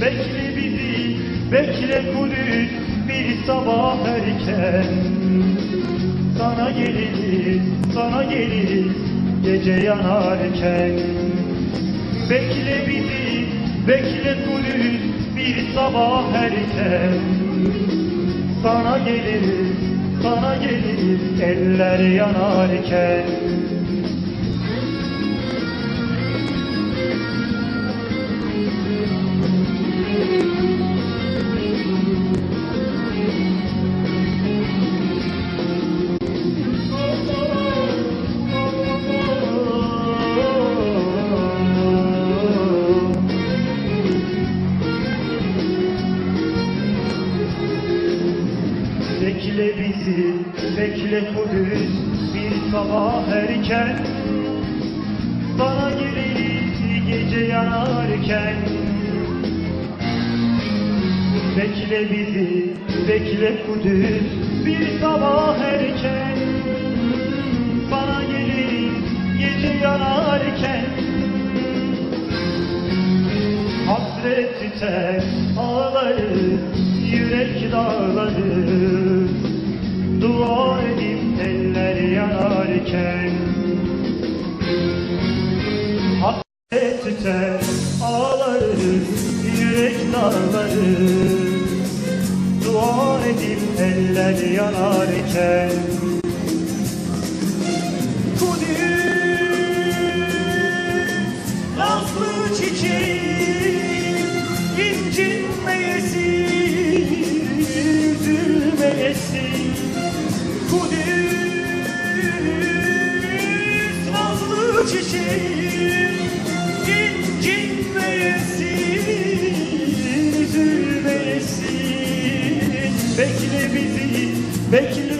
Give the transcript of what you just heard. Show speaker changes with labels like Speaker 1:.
Speaker 1: Bekle bizi, bekle Kudüs bir sabah erken. Sana geliriz, sana geliriz gece yanarken. Bekle bizi, bekle Kudüs bir sabah erken Sana geliriz, sana geliriz eller yanarken Bekle bizi, bekle Kudüs bir sabah erken. Sana geliriz gece yanarken. Bekle bizi, bekle Kudüs bir sabah erken. Sana geliriz gece yanarken. Hasret tüter ağları Yürek dağları yanarken Hasret tüter ağları Yürek dağları. Dua edip eller yanarken bizi, bekle